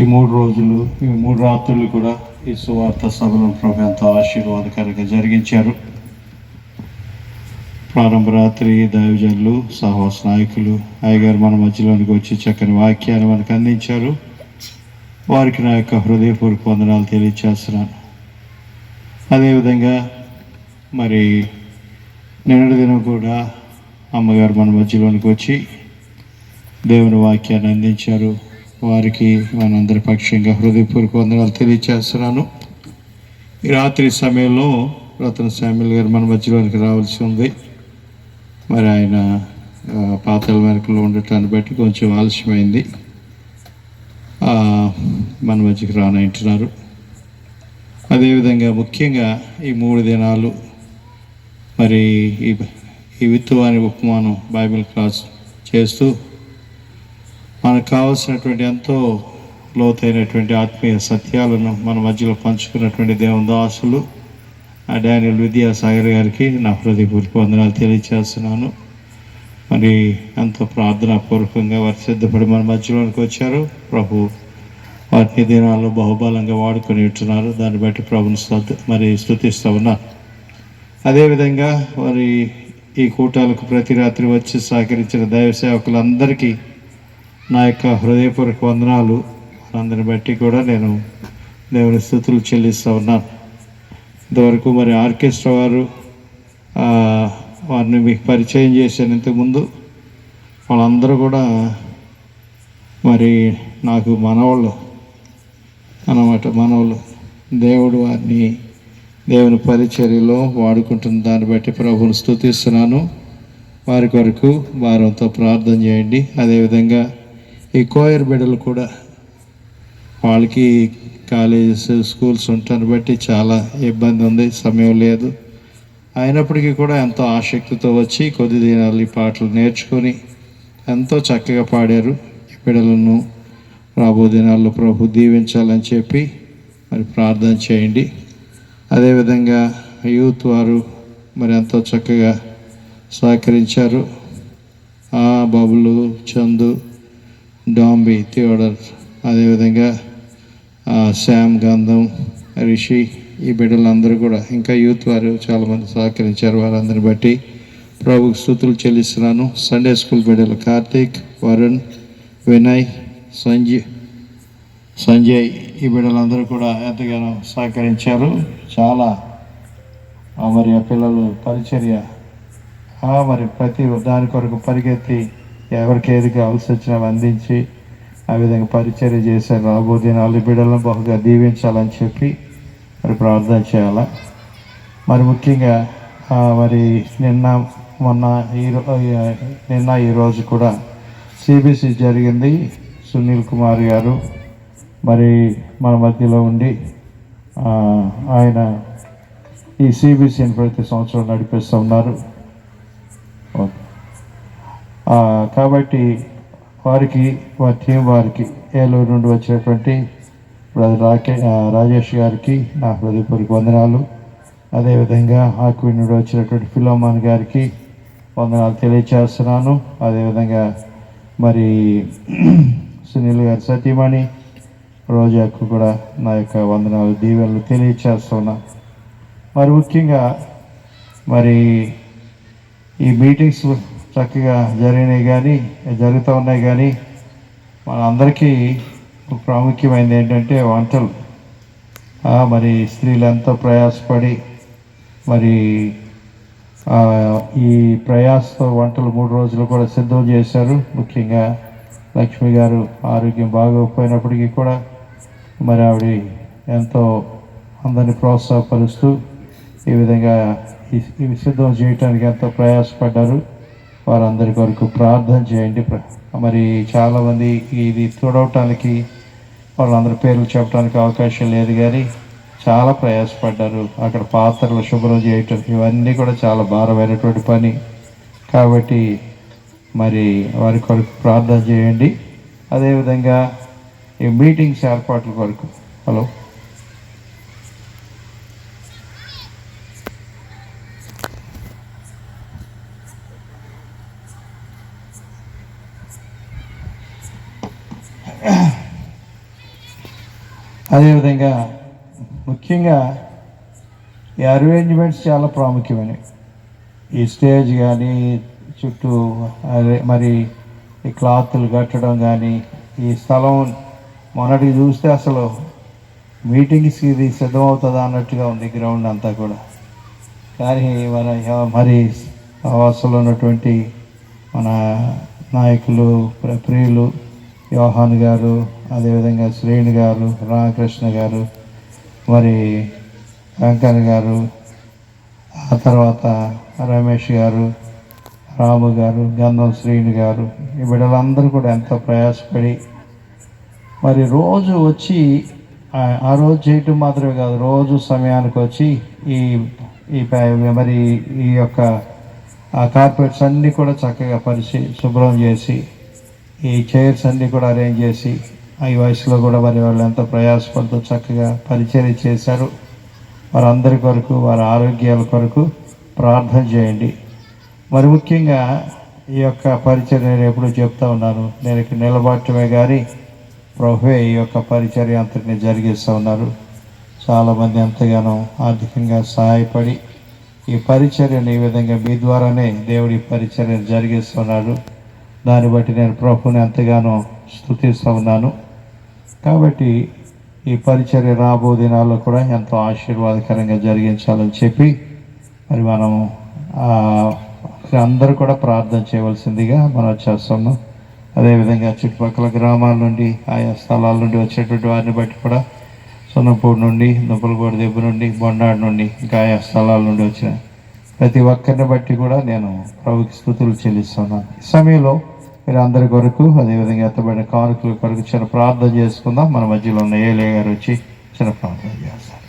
ఈ మూడు రోజులు ఈ మూడు రాత్రులు కూడా ఈ సువార్త సభలో ప్రభు ఎంతో ఆశీర్వాదకరంగా జరిగించారు. ప్రారంభ రాత్రి దైవజనులు సహవాస నాయకులు అయ్యగారు మన మధ్యలోనికి వచ్చి చక్కని వాక్యాన్ని మనకు అందించారు. వారికి నా యొక్క హృదయపూర్వక వందనాలు తెలియచేస్తున్నాను. అదేవిధంగా మరి నిన్నటి దినం కూడా అమ్మగారు మన మధ్యలోనికి వచ్చి దేవుని వాక్యాన్ని అందించారు. వారికి మనందరి పక్షంగా హృదయపూర్వక వందనాలు తెలియచేస్తున్నాను. ఈ రాత్రి సమయంలో రతన శామ్యుల్ గారు మన మధ్యలోనికి రావాల్సి ఉంది. మరి ఆయన పాతల పాతాళ వెనకలో ఉండటాన్ని బట్టి కొంచెం ఆలస్యమైంది. మన మధ్యకి రానంటున్నారు. అదేవిధంగా ముఖ్యంగా ఈ మూడు దినాలు మరి ఈ ఈ విత్తువాని ఉపమానం బైబిల్ క్లాస్ చేస్తూ మనకు కావాల్సినటువంటి ఎంతో లోతైనటువంటి ఆత్మీయ సత్యాలను మన మధ్యలో పంచుకున్నటువంటి దేవుని దాసులు ఆ డానియల్ విద్యాసాగర్ గారికి నా హృదయపూర్వక వందనాలు తెలియచేస్తున్నాను. మరి ఎంతో ప్రార్థనాపూర్వకంగా వారు సిద్ధపడి మన మధ్యలోనికి వచ్చారు. ప్రభు వాటిని దినాల్లో బహుబలంగా వాడుకొని ఉంటున్నారు. దాన్ని బట్టి ప్రభుని స్తు మరి స్థుతిస్తూ ఉన్నారు అదేవిధంగా మరి ఈ కూటాలకు ప్రతి రాత్రి వచ్చి సహకరించిన దైవ సేవకులందరికీ నా యొక్క హృదయపూర్వక వందనాలు. అందరిని బట్టి కూడా నేను దేవుని స్థుతులు చెల్లిస్తూ ఉన్నాను. ఇంతవరకు మరి ఆర్కెస్ట్రా వారు వారిని మీకు పరిచయం చేశాను ఇంతకుముందు. వాళ్ళందరూ కూడా మరి నాకు మనవాళ్ళు అన్నమాట. మనవాళ్ళు. దేవుడు వారిని దేవుని పరిచర్యలో వాడుకుంటున్న దాన్ని బట్టి ప్రభువుని స్థుతిస్తున్నాను. వారి కొరకు వారంతో ప్రార్థన చేయండి. అదేవిధంగా ఈ కోయర్ బిడ్డలు కూడా వాళ్ళకి కాలేజెస్ స్కూల్స్ ఉంటాను బట్టి చాలా ఇబ్బంది ఉంది సమయం లేదు. అయినప్పటికీ కూడా ఎంతో ఆసక్తితో వచ్చి కొద్ది దినాలు ఈ పాటలు నేర్చుకొని ఎంతో చక్కగా పాడారు. ఈ బిడ్డలను రాబో దినాల్లో ప్రభు దీవించాలని చెప్పి మరి ప్రార్థన చేయండి. అదేవిధంగా యూత్ వారు మరి ఎంతో చక్కగా సహకరించారు. ఆ బాబులు చందు డాంబి థియోడర్ అదేవిధంగా ఆ, శామ్ గంధం రిషి ఈ బిడ్డలందరూ కూడా ఇంకా యూత్ వారు చాలామంది సహకరించారు వారందరిని బట్టి. ప్రభుకు స్థుతులు చెల్లిస్తున్నాను. సండే స్కూల్ బిడ్డలు కార్తీక్ వరుణ్ వినయ్ సంజయ్ సంజయ్ ఈ బిడ్డలందరూ కూడా ఎంతగానో సహకరించారు. చాలా ఆ, మరి ఆ పిల్లలు పరిచర్య ఆ, మరి ప్రతి దాని కొరకు పరిగెత్తి ఎవరికి ఏది కావాల్సి వచ్చినా అందించి ఆ విధంగా పరిచర్య చేశారు రాబో దినాలు బిడ్డలను బహుగా దీవించాలని చెప్పి మరి ప్రార్థన చేయాలా? మరి ముఖ్యంగా మరి నిన్న మొన్న ఈ నిన్న ఈరోజు కూడా సిబిసి జరిగింది. సునీల్ కుమార్ గారు మరి మన మధ్యలో ఉండి ఆయన ఈ సిబిసిని ప్రతి సంవత్సరం నడిపిస్తూ ఉన్నారు. కాబట్టి వారికి వారి టీం వారికి ఏలూరు నుండి వచ్చినటువంటి బ్రదర్ రాకే రాజేష్ గారికి నా హృదయపూర్వక వందనాలు. అదేవిధంగా ఆక్వీ నుండి వచ్చినటువంటి ఫిలోమాన్ గారికి వందనాలు తెలియచేస్తున్నాను. అదేవిధంగా మరి సునీల్ గారి సతీమణి రోజాకు కూడా నా యొక్క వందనాలు దీవెనలు తెలియచేస్తున్నా. మరి ముఖ్యంగా మరి ఈ మీటింగ్స్ చక్కగా జరిగినాయి కానీ జరుగుతూ ఉన్నాయి కానీ మన అందరికీ ప్రాముఖ్యమైనది ఏంటంటే వంటలు. మరి స్త్రీలు ఎంతో ప్రయాసపడి మరి ఈ ప్రయాసతో వంటలు మూడు రోజులు కూడా సిద్ధం చేశారు. ముఖ్యంగా లక్ష్మి గారు ఆరోగ్యం బాగోకపోయినప్పటికీ కూడా మరి ఆవిడ ఎంతో అందరిని ప్రోత్సాహపరుస్తూ ఈ విధంగా ఈ- సిద్ధం చేయటానికి ఎంతో ప్రయాసపడ్డారు. వారందరి కొరకు ప్రార్థన చేయండి మరి చాలామంది ఇది చూడవటానికి వాళ్ళందరి పేర్లు చెప్పడానికి అవకాశం లేదు కానీ చాలా ప్రయాసపడ్డారు. అక్కడ పాత్రలు శుభ్రం చేయటం ఇవన్నీ కూడా చాలా భారమైనటువంటి పని. కాబట్టి మరి వారి కొరకు ప్రార్థన చేయండి. అదేవిధంగా ఈ మీటింగ్స్ ఏర్పాట్ల కొరకు. హలో. అదేవిధంగా ముఖ్యంగా ఈ అరేంజ్మెంట్స్ చాలా ప్రాముఖ్యమైనవి. ఈ స్టేజ్ కానీ చుట్టూ అదే మరి ఈ క్లాత్లు కట్టడం కానీ ఈ స్థలం మొన్నటికి చూస్తే అసలు మీటింగ్స్కి ఇది సిద్ధమవుతుందా అన్నట్టుగా ఉంది గ్రౌండ్ అంతా కూడా. కానీ మన మరి ఆవాసంలో ఉన్నటువంటి మన నాయకులు ప్రియులు యోహాన్ గారు అదేవిధంగా శ్రేణి గారు రామకృష్ణ గారు మరి వెంకన్న గారు ఆ తర్వాత రమేష్ గారు రాము గారు గంధం శ్రీని గారు ఈ బిడ్డలందరూ కూడా ఎంతో ప్రయాసపడి మరి రోజు వచ్చి ఆ- రోజు చేయటం మాత్రమే కాదు రోజు సమయానికి వచ్చి ఈ ఈ మరి ఈ యొక్క ఆ కార్పెట్స్ అన్నీ కూడా చక్కగా పరిచి శుభ్రం చేసి ఈ చైర్స్ అన్నీ కూడా అరేంజ్ చేసి ఈ వయసులో కూడా మరి వాళ్ళు ఎంతో ప్రయాసపడుతూ చక్కగా పరిచయం చేశారు. వారందరి కొరకు వారి ఆరోగ్యాల కొరకు ప్రార్థన చేయండి. మరి ముఖ్యంగా ఈ యొక్క పరిచయం నేను ఎప్పుడూ చెప్తా ఉన్నాను. నేను ఇక్కడ నిలబడటమే కానీ ప్రభువే ఈ యొక్క పరిచర్య అంతటిని జరిగిస్తూ ఉన్నారు. చాలామంది ఎంతగానో ఆర్థికంగా సహాయపడి ఈ పరిచర్యను ఈ విధంగా మీ ద్వారానే దేవుడి పరిచర్యను జరిగిస్తున్నాడు దాన్ని బట్టి నేను ప్రభుని ఎంతగానో స్థుతిస్తూ ఉన్నాను. కాబట్టి ఈ పరిచర్య రాబో దినాల్లో కూడా ఎంతో ఆశీర్వాదకరంగా జరిగించాలని చెప్పి మరి మనం అందరూ కూడా ప్రార్థన చేయవలసిందిగా మనం చేస్తున్నాం. అదేవిధంగా చుట్టుపక్కల గ్రామాల నుండి ఆయా స్థలాల నుండి వచ్చేటువంటి వారిని బట్టి కూడా సున్నపూడి నుండి దుబ్బలగూడ దెబ్బ నుండి బొండాడు నుండి ఇంకా ఆయా స్థలాల నుండి వచ్చిన ప్రతి ఒక్కరిని బట్టి కూడా నేను ప్రభుకి స్థుతులు చెల్లిస్తున్నాను. ఈ సమయంలో మీరు అందరి కొరకు అదేవిధంగా ఎత్తబడిన కానుకల కొరకు చిన్న ప్రార్థన చేసుకుందాం. మన మధ్యలో ఉన్న ఏలే గారు వచ్చి చిన్న ప్రార్థన చేస్తారు.